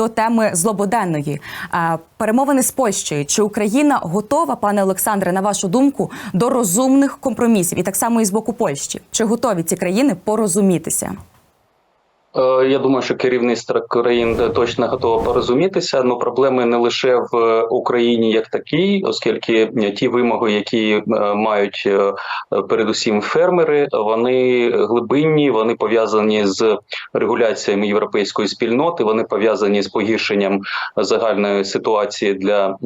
до теми злободенної перемовини з Польщею. Чи Україна готова, пане Олександре, на вашу думку, до розумних компромісів, і так само і з боку Польщі? Чи готові ці країни порозумітися? Е, Я думаю, що керівництво країн е, точно готово порозумітися. Ну проблеми не лише в Україні як такій, оскільки е, ті вимоги, які е, мають е, передусім фермери, вони глибинні, вони пов'язані з регуляціями європейської спільноти, вони пов'язані з погіршенням загальної ситуації для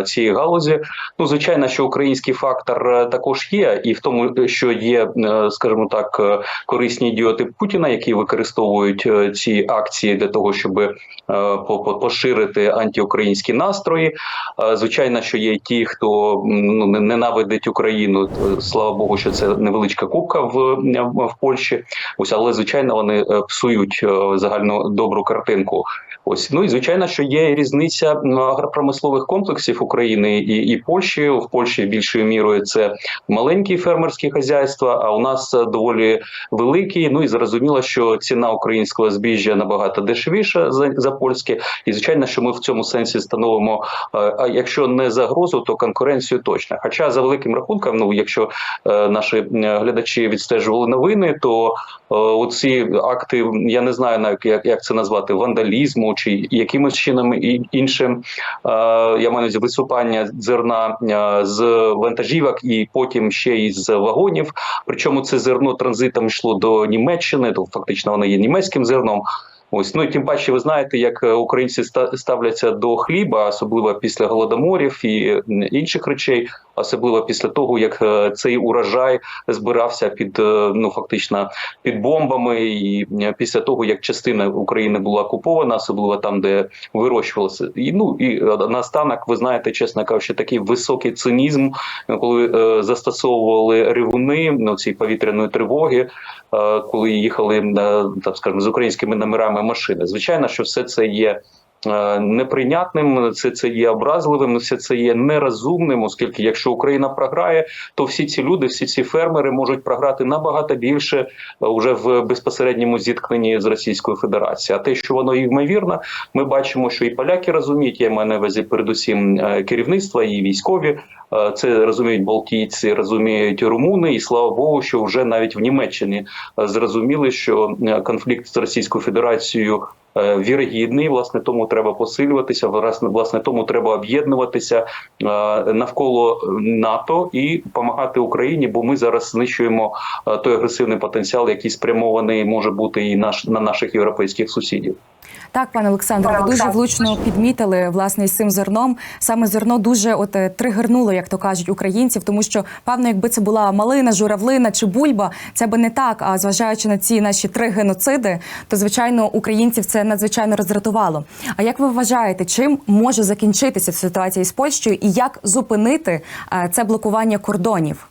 е, цієї галузі. Ну звичайно, що український фактор е, також є, і в тому, що є, е, скажімо так, е, корисні ідіоти Путіна, які використовують е, ці акції для того, щоб е, по- по- поширити антиукраїнські настрої. Е, Звичайно, що є ті, хто ну, ненавидить Україну. Слава Богу, що це невеличка купка в, в Польщі. Ось, але звичайно, вони псують загальну добру картинку. Ось ну і звичайно, що є різниця агропромислових комплексів України і, і Польщі. В Польщі більшою мірою це маленькі фермерські хазяйства. А у нас доволі великі. Ну і зрозуміло, що ціна українського збіжжя набагато дешевіша за, за польське. І звичайно, що ми в цьому сенсі становимо, е, а якщо не загрозу, то конкуренцію точно. Хоча за великим рахунком, ну якщо е, наші е, глядачі відстежували новини, то оці акти, я не знаю навіть як, як це назвати, вандалізму чи якимось чином і- іншим. Я маю висипання зерна з вантажівок і потім ще й з вагонів. Причому це зерно транзитом йшло до Німеччини, то фактично воно є німецьким зерном. Ось ну і тим паче, ви знаєте, як е, українці ставляться до хліба, особливо після голодоморів і інших речей, особливо після того, як е, цей урожай збирався під е, ну фактично під бомбами, і е, після того як частина України була окупована, особливо там, де вирощувалося. І ну і наостанок, ви знаєте, чесно кажучи, такий високий цинізм, коли е, застосовували ревуни ну, цієї повітряної тривоги, е, коли їхали е, так скажемо, з українськими номерами машини. Звичайно, що все це є. Е, Неприйнятним це це є образливим, все це є нерозумним, оскільки якщо Україна програє, то всі ці люди, всі ці фермери можуть програти набагато більше е, уже в безпосередньому зіткненні з Російською Федерацією. А те, що воно ймовірно, ми бачимо, що і поляки розуміють, я маю на увазі передусім е, керівництва і військові. Е, Це розуміють балтійці, розуміють румуни, і слава Богу, що вже навіть в Німеччині е, зрозуміли, що е, конфлікт з Російською Федерацією. Е, Вірогідний, власне, тому треба посилюватися. Власне, власне, тому треба об'єднуватися е, навколо НАТО і допомагати Україні, бо ми зараз знищуємо е, той агресивний потенціал, який спрямований може бути і наш на наших європейських сусідів. Так, пане Олександре, ви дуже влучно підмітили власне із цим зерном. Саме зерно дуже от тригернуло, як то кажуть, українців, тому що певно, якби це була малина, журавлина чи бульба, це би не так. А зважаючи на ці наші три геноциди, то звичайно українців це надзвичайно роздратувало. А як ви вважаєте, чим може закінчитися ситуація з Польщею, і як зупинити е, це блокування кордонів?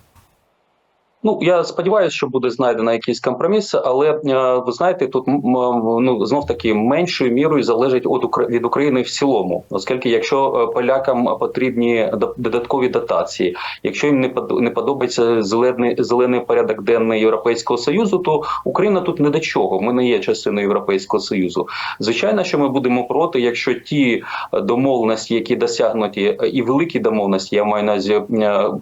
Ну я сподіваюся, що буде знайдено якийсь компроміс, але е, ви знаєте, тут ну знов таки меншою мірою залежить від від України в цілому, оскільки якщо е, полякам потрібні до- додаткові дотації, якщо їм не под- подобається зелений зелений порядок денний Європейського союзу, то Україна тут не до чого. Ми не є частиною Європейського союзу. Звичайно, що ми будемо проти, якщо ті домовленості, які досягнуті, е, і великі домовленості, я маю на увазі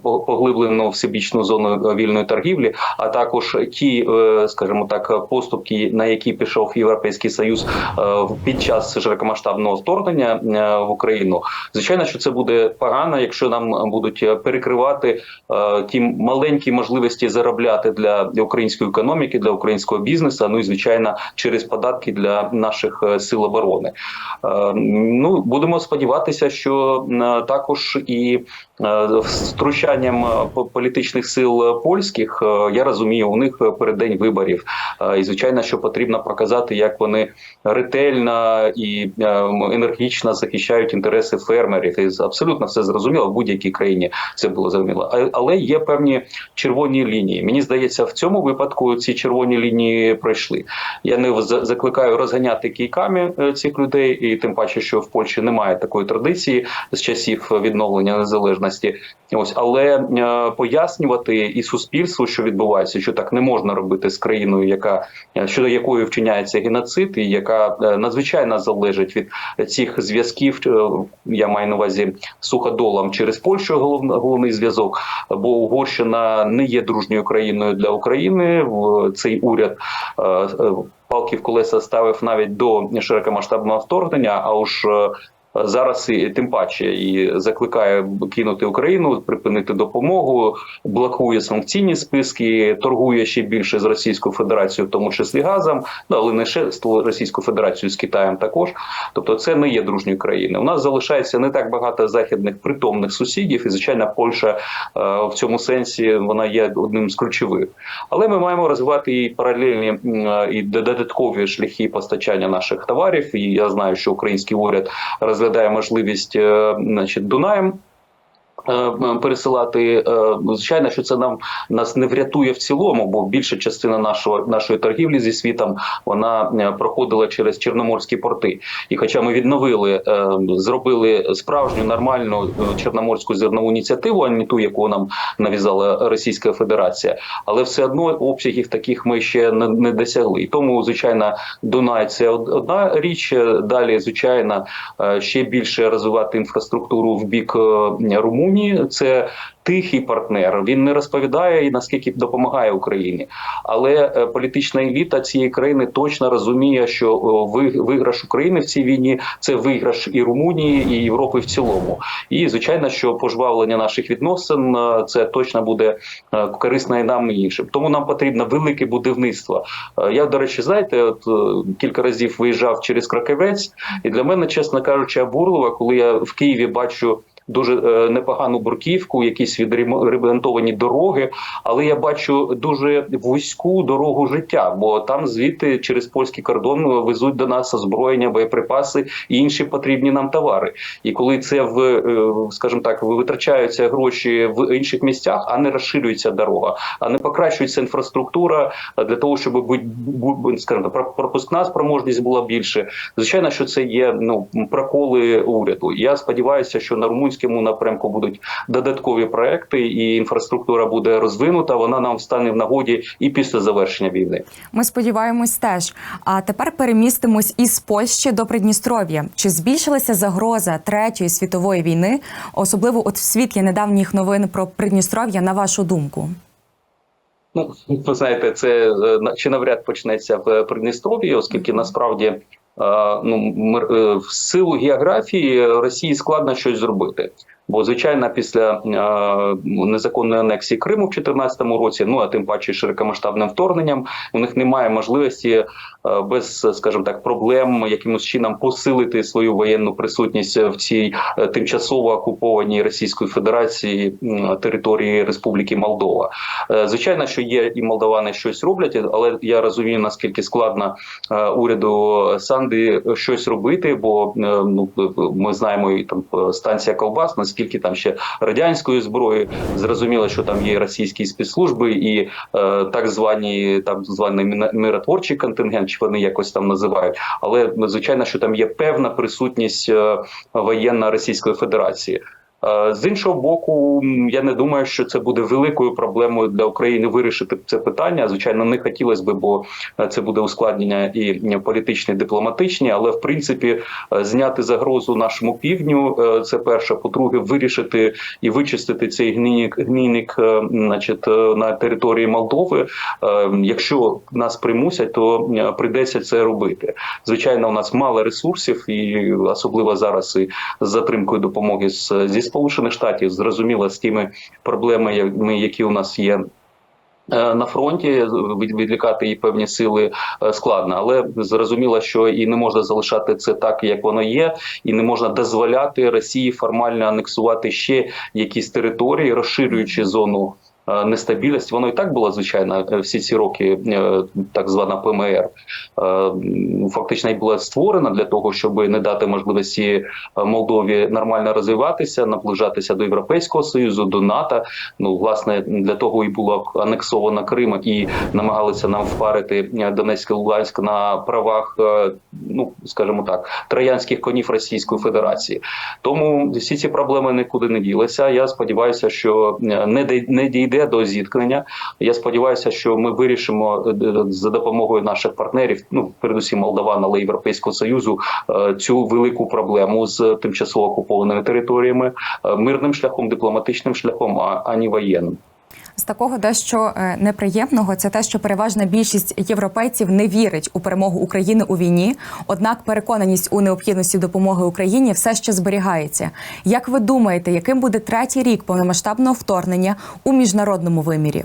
по- поглиблену всебічну зону вільної торгівлі, а також ті, е, скажімо так, поступки, на які пішов Європейський Союз е, під час широкомасштабного вторгнення е, в Україну. Звичайно, що це буде погано, якщо нам будуть перекривати ті маленькі можливості заробляти для, української економіки, для українського бізнесу. Ну і звичайно, через податки для наших сил оборони. Ну будемо сподіватися, що також і втручанням по- політичних сил польських е, я розумію, у них е, переддень виборів. Е, І звичайно, що потрібно показати, як вони ретельно і енергічно захищають інтереси фермерів. І абсолютно все зрозуміло в будь-якій країні. Це було зрозуміло. Але є певні червоні лінії. Мені здається, в цьому випадку ці червоні лінії пройшли. Я не за- закликаю розганяти кійками цих людей, і тим паче, що в Польщі немає такої традиції з часів відновлення незалежності. Ось але пояснювати і суспільству. Насильству, що відбувається, що так не можна робити з країною, яка е, щодо якої вчиняється геноцид, і яка е, надзвичайно залежить від цих зв'язків. е, Я маю на увазі суходолом через Польщу, головний, зв'язок. Бо Угорщина не є дружньою країною для України. В- Цей уряд е, е, палки в колеса ставив навіть до широкомасштабного вторгнення. А уж зараз і тим паче і закликає кинути Україну, припинити допомогу, блокує санкційні списки, торгує ще більше з Російською Федерацією, в тому числі газом, ну але не ще з Російською Федерацією з Китаєм також. Тобто, це не є дружньою країною. У нас залишається не так багато західних притомних сусідів, і звичайно, Польща е, в цьому сенсі вона є одним з ключових. Але ми маємо розвивати і паралельні е, і додаткові шляхи постачання наших товарів. І я знаю, що український уряд розглядає можливість е, значить, Дунаєм. Е, Пересилати Е, звичайно, що це нам нас не врятує в цілому, бо більша частина нашого нашої торгівлі зі світом вона е, проходила через чорноморські порти. І хоча ми відновили, зробили справжню нормальну чорноморську зернову ініціативу, а не ту, яку нам нав'язала Російська Федерація, але все одно обсягів таких ми ще не, досягли. І тому, звичайно, Дунай це одна річ. Далі, звичайно, ще більше розвивати інфраструктуру в бік е, Румунії. Це тихий партнер. Він не розповідає і наскільки допомагає Україні, але е, політична еліта цієї країни точно розуміє, що виграш України в цій війні це виграш і Румунії, і Європи в цілому. І звичайно, що пожвавлення наших відносин е, це точно буде е, корисно і нам і іншим. Тому нам потрібно велике будівництво. Я, до речі, знаєте, от кілька разів виїжджав через Краківець, і для мене, чесно кажучи, обурливо, коли я в Києві бачу. Дуже е, непогану бурківку, якісь відремонтовані дороги, але я бачу дуже вузьку дорогу життя, бо там звідти через польський кордон везуть до нас озброєння, боєприпаси і інші потрібні нам товари. І коли це в, е, скажімо так, витрачаються гроші в інших місцях, а не розширюється дорога, а не покращується інфраструктура для того, щоб скажімо, пропускна спроможність була більше. Звичайно, що це є ну проколи уряду. Я сподіваюся, що на румунському напрямку будуть додаткові проекти, і інфраструктура буде розвинута. Вона нам стане в нагоді і після завершення війни. Ми сподіваємось теж. А тепер перемістимось із Польщі до Придністров'я. Чи збільшилася загроза третьої світової війни, особливо от в світлі недавніх новин про Придністров'я, на вашу думку? Ну, ви знаєте, це е, чи навряд почнеться в Придністров'ї, оскільки насправді ну мир- е, в силу географії Росії складно щось зробити. Бо звичайно, після е, незаконної анексії Криму в 2014 році, ну а тим паче широкомасштабним вторгненням, у них немає можливості е, без, скажімо так, проблем якимось чином посилити свою воєнну присутність в цій е, тимчасово окупованій Російською Федерацією м, території Республіки Молдова. Е, Звичайно, що є і молдавани щось роблять, але я розумію наскільки складно е, уряду Санди щось робити, бо е, ну ми знаємо і там е, станція Колбас, наскільки там ще радянської зброї. Зрозуміло, що там є російські спецслужби і е, так звані так званий миротворчий контингент, вони якось там називають. Але звичайно, що там є певна присутність е, воєнна Російської Федерації. Е, З іншого боку, я не думаю, що це буде великою проблемою для України вирішити це питання. Звичайно, не хотілося би, бо е, це буде ускладнення і політичні, і дипломатичні. Але в принципі, е, зняти загрозу нашому півдню це перше. По-друге, вирішити і вичистити цей гнійник, гнійник значить, на території Молдови. Якщо нас примусять, то прийдеться це робити. Звичайно, у нас мало ресурсів, і особливо зараз і з затримкою допомоги з зі сполучених штатів, зрозуміло з тими проблемами, які у нас є. е, На фронті від- відлікати і певні сили е, складно, але зрозуміло, що і не можна залишати це так, як воно є, і не можна дозволяти Росії формально анексувати ще якісь території, розширюючи зону е, нестабільності. Воно і так було звичайно е, всі ці роки, е, так звана ПМР. Фактично була створена для того, щоб не дати можливості Молдові нормально розвиватися, наближатися до Європейського союзу, до НАТО. Ну власне для того і було анексовано Крим і намагалися нам впарити Донецьк і Луганськ на правах, ну скажімо так, троянських конів Російської Федерації. Тому всі ці проблеми нікуди не ділися. Я сподіваюся, що не дійде йде до зіткнення. Я сподіваюся, що ми вирішимо е, за допомогою наших партнерів, ну передусім Молдаван, але Європейського союзу, е, цю велику проблему з тимчасово окупованими територіями е, мирним шляхом, дипломатичним шляхом, а ані воєнним. З такого дещо е, неприємного це те, що переважна більшість європейців не вірить у перемогу України у війні. Однак переконаність у необхідності допомоги Україні все ще зберігається. Як ви думаєте, яким буде третій рік повномасштабного вторгнення у міжнародному вимірі?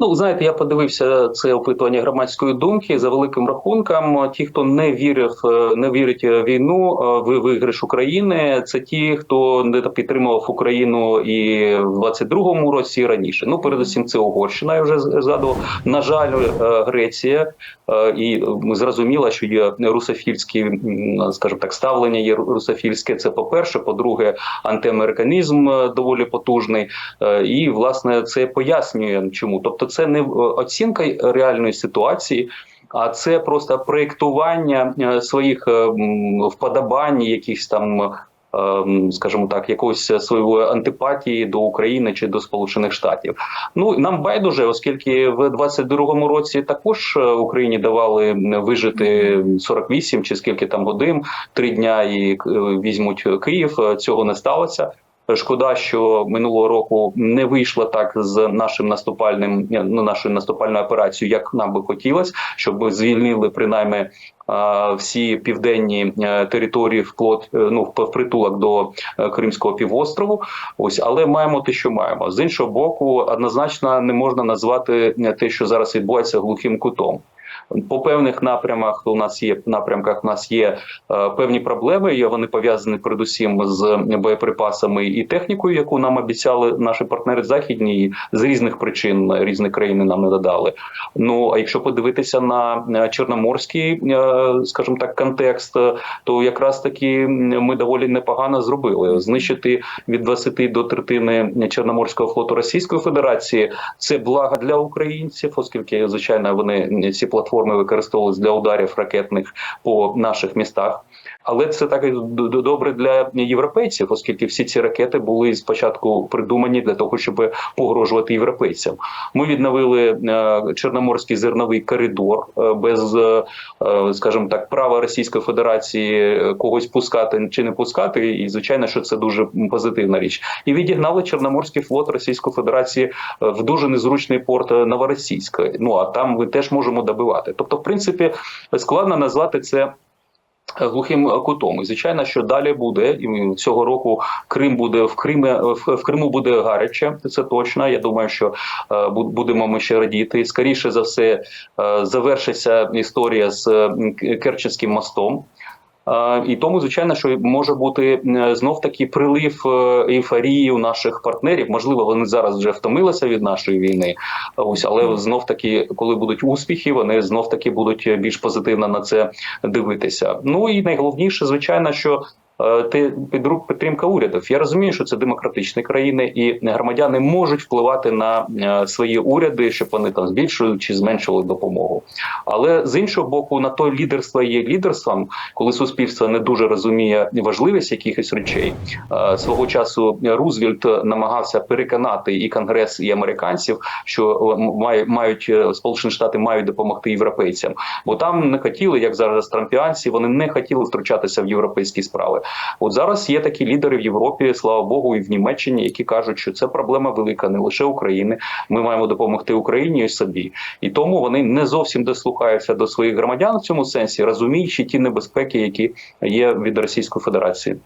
Ну, знаєте, я подивився це опитування громадської думки. За великим рахунком, ті, хто не вірив, е, не вірить в війну, е, в виграш України, це ті, хто не підтримував Україну і в 22-му році і раніше. Ну, передусім, це Угорщина. Я вже згадував. На жаль, е, Греція, і зрозуміло, що є русофільські, скажімо так, ставлення є русофільське. Це по перше. По-друге, антиамериканізм доволі потужний. І власне це пояснює, чому. Тобто, це не е, оцінка реальної ситуації. А це просто проєктування е, своїх е, вподобань, якихось там, скажімо так, якоїсь своєї антипатії до України чи до Сполучених Штатів. Ну нам байдуже, оскільки в 22-му році також Україні давали вижити 48 чи скільки там годин, три дня і візьмуть Київ. Цього не сталося. Шкода, що минулого року не вийшло так з нашим наступальним ну, нашою наступальною операцією, як нам би хотілося, щоб звільнили принаймні всі південні е, території вплот е, ну в притулок до е, Кримського півострову. Ось, але маємо те, що маємо. З іншого боку, однозначно не можна назвати е, те, що зараз відбувається глухим кутом. По певних напрямах у нас є напрямках. У нас є е, певні проблеми. і Вони пов'язані передусім з боєприпасами і технікою, яку нам обіцяли наші партнери західні, і з різних причин різні країни нам не додали. Ну а якщо подивитися на е, чорноморський, е, скажімо так, контекст, то якраз таки ми доволі непогано зробили знищити від 20 до третини Чорноморського флоту Російської Федерації. Це благо для українців, оскільки звичайно вони ці платформи використовувалися для ударів ракетних по наших містах. Але це так і добре для європейців, оскільки всі ці ракети були спочатку придумані для того, щоб погрожувати європейцям. Ми відновили е, Чорноморський зерновий коридор е, без, е, скажімо так, права Російської Федерації когось пускати чи не пускати. І звичайно, що це дуже позитивна річ. І відігнали Чорноморський флот Російської Федерації в дуже незручний порт е, Новоросійськ. Ну а там ми теж можемо добивати. Тобто, в принципі, складно назвати це. Глухим кутом, і звичайно, що далі буде і цього року. Крим буде в Кримі в, Криму буде гаряче. Це точно. Я думаю, що е, бу- будемо ми ще радіти. Скоріше за все, е, завершиться історія з Керченським мостом. Е, І тому, звичайно, що може бути е, знов таки прилив е, ейфорії у наших партнерів. Можливо, вони зараз вже втомилися від нашої війни. Ось, але знов таки, коли будуть успіхи, вони знов таки будуть більш позитивно на це дивитися. Ну і найголовніше, звичайно, що. Е, Те підру- підтримка урядів. Я розумію, що це демократичні країни, і громадяни можуть впливати на е, свої уряди, щоб вони там збільшували чи зменшували допомогу. Але з іншого боку, на то лідерство є лідерством, коли суспільство не дуже розуміє важливість якихось речей. Е, Свого часу Рузвельт намагався переконати і конгрес, і американців, що мають Сполучені Штати мають допомогти європейцям, бо там не хотіли, як зараз трампіанці, вони не хотіли втручатися в європейські справи. От зараз є такі лідери в Європі, слава Богу, і в Німеччині, які кажуть, що це проблема велика, не лише України. Ми маємо допомогти Україні і собі, і тому вони не зовсім дослухаються до своїх громадян в цьому сенсі, розуміючи ті небезпеки, які є від Російської Федерації.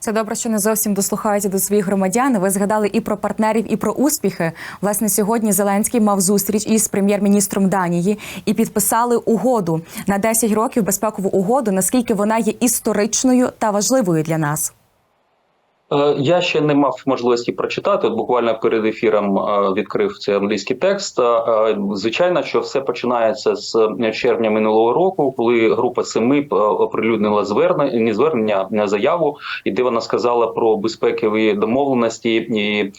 Це добре, що не зовсім дослухаються до своїх громадян. Ви згадали і про партнерів, і про успіхи. Власне, сьогодні Зеленський мав зустріч із прем'єр-міністром Данії і підписали угоду на 10 років безпекову угоду. Наскільки вона є історичною та важливою для нас? Е, Я ще не мав можливості прочитати. От буквально перед ефіром е, відкрив цей англійський текст. Е, Звичайно, що все починається з червня минулого року, коли група семи оприлюднила звернення, не звернення, а заяву, і де вона сказала про безпекові домовленості і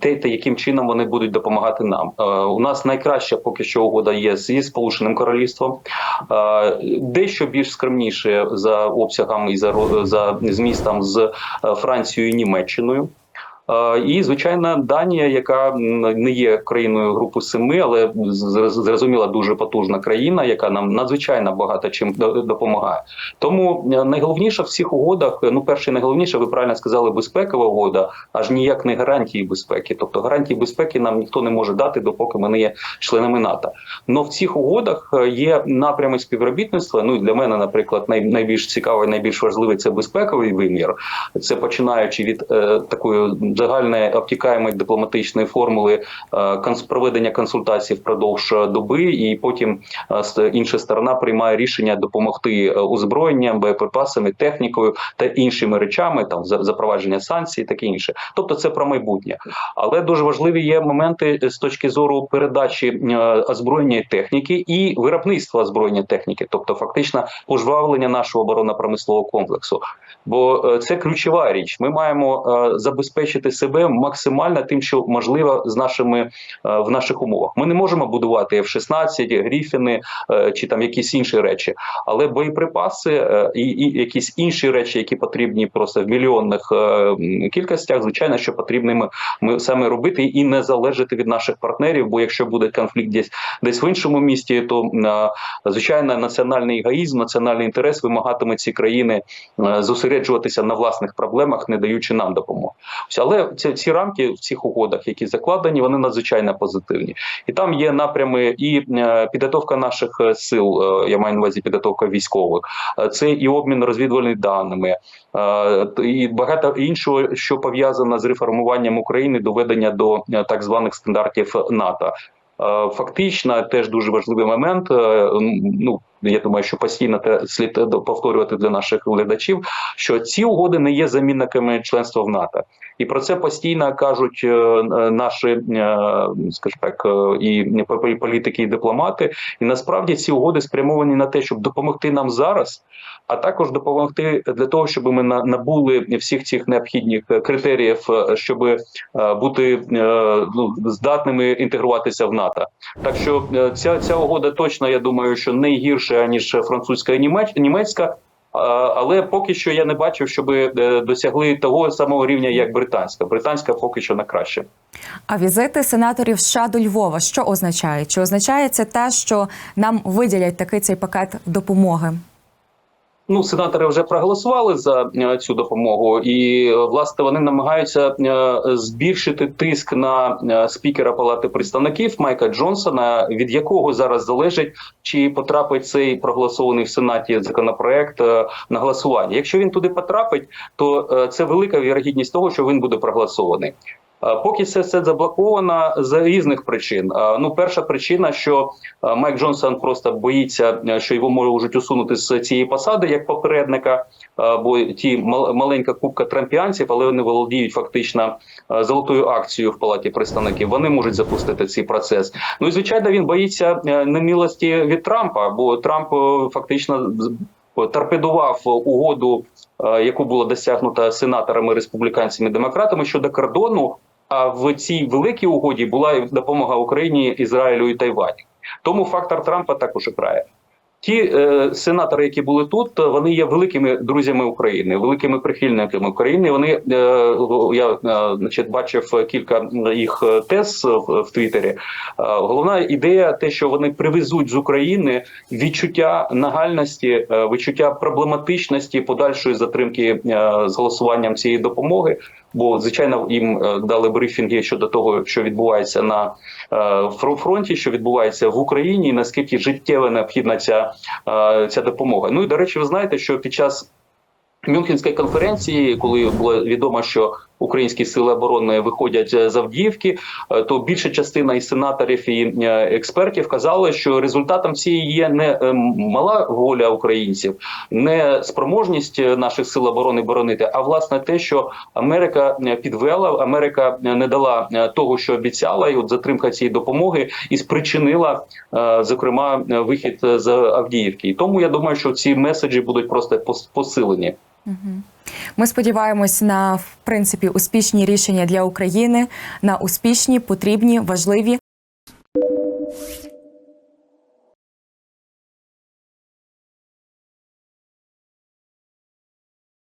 те, та яким чином вони будуть допомагати нам. У нас найкраща поки що угода є зі Сполученим Королівством, дещо більш скромніше за обсягом і за за змістом з е, Францією і Німеччиною. І звичайно, Данія, яка не є країною групи семи, але зрозуміла дуже потужна країна, яка нам надзвичайно багато чим до- допомагає. Тому е, найголовніше в цих угодах, е, ну перше, найголовніше, ви правильно сказали, безпекова угода, аж ніяк не гарантії безпеки. Тобто гарантії безпеки нам ніхто не може дати, допоки ми не є членами НАТО. Но в цих угодах е, є напрями співробітництва. Ну і для мене, наприклад, най, найбільш цікавий, найбільш важливий це безпековий вимір. Це починаючи від е, такої загальної обтікаємої дипломатичної формули е, проведення консультацій впродовж е, доби, і потім е, інша сторона приймає рішення допомогти озброєнням, боєприпасами, технікою та іншими речами, там за- запровадження санкцій, таке інше. Тобто, це про майбутнє. Але дуже важливі є моменти з точки зору передачі озброєння техніки і виробництва озброєння техніки, тобто фактично пожвавлення нашого оборонно-промислового комплексу. Бо це ключова річ. Ми маємо е, забезпечити себе максимально тим, що можливо з нашими е, в наших умовах. Ми не можемо будувати F-16, Гріфіни е, чи там якісь інші речі, але боєприпаси е, і, і якісь інші речі, які потрібні просто в мільйонних кількостях, звичайно, що потрібно ми, саме робити і не залежати від наших партнерів. Бо якщо буде конфлікт десь десь в іншому місті, то звичайно національний егоїзм, національний інтерес вимагатиме ці країни зосереджуватися на власних проблемах, не даючи нам допомоги. Ось, Але ці, ці рамки в цих угодах, які закладені, вони надзвичайно позитивні. І там є напрями і е, підготовка наших е, сил. е, Я маю на увазі підготовка військових, це і обмін розвідувальними даними, і багато іншого, що пов'язано з реформуванням України, доведення до так званих стандартів НАТО. Фактично, теж дуже важливий момент. Ну я думаю, що постійно те слід повторювати для наших глядачів, що ці угоди не є замінниками членства в НАТО, і про це постійно кажуть е, е, наші, е, скажімо так, е, і політики, і дипломати. І насправді ці угоди спрямовані на те, щоб допомогти нам зараз, а також допомогти для того, щоб ми на- набули всіх цих необхідних е, критеріїв, е, щоб е, бути е, ну, здатними інтегруватися в НАТО. Так що е, ця, ця угода точно, я думаю, що не гірша ніж французька і німецька. Але поки що я не бачив, щоб е, досягли того самого рівня, як британська. Британська поки що на краще. А візити сенаторів США до Львова що означає? Чи означає це те, що нам виділять такий цей пакет допомоги? Ну, сенатори вже проголосували за е, цю допомогу, і е, власне вони намагаються е, збільшити тиск на спікера Палати представників Майка Джонсона, від якого зараз залежить, чи потрапить цей проголосований в сенаті законопроект на голосування. Якщо він туди потрапить, то це велика вірогідність того, що він буде проголосований. Е, Поки це все заблоковано з різних причин. Е, Ну, перша причина, що е, Майк Джонсон просто боїться, що його можуть усунути з цієї посади як попередника, бо ті мал- маленька кубка трампіанців, але вони володіють фактично золотою акцією в палаті представників. Вони можуть запустити цей процес. Ну і звичайно, він боїться немилості від Трампа, бо Трамп фактично торпедував угоду, яку було досягнута сенаторами, республіканцями, демократами щодо кордону. А в цій великій угоді була допомога Україні, Ізраїлю і Тайвані. Тому фактор Трампа також грає. Ті е, сенатори, які були тут, вони є великими друзями України, великими прихильниками України. Вони е, я е, значить бачив кілька їх тез в, в Твіттері. Е, головна ідея, те, що вони привезуть з України відчуття нагальності, е, відчуття проблематичності подальшої затримки е, з голосуванням цієї допомоги. Бо звичайно їм е, дали брифінги щодо того, що відбувається на е, фронті, що відбувається в Україні, і наскільки життєво необхідна ця, е, ця допомога. Ну і до речі, ви знаєте, що під час Мюнхенської конференції, коли було відомо, що українські сили оборони виходять з Авдіївки, е, то більша частина і сенаторів і е, експертів казали, що результатом цієї є не е, мала воля українців, не спроможність е, наших сил оборони боронити, а власне те, що Америка е, підвела, Америка е, не дала е, того, що обіцяла, і от затримка цієї допомоги і спричинила, е, зокрема, е, вихід з Авдіївки. І тому я думаю, що ці меседжі будуть просто посилені. Ми сподіваємось на в принципі успішні рішення для України, на успішні, потрібні, важливі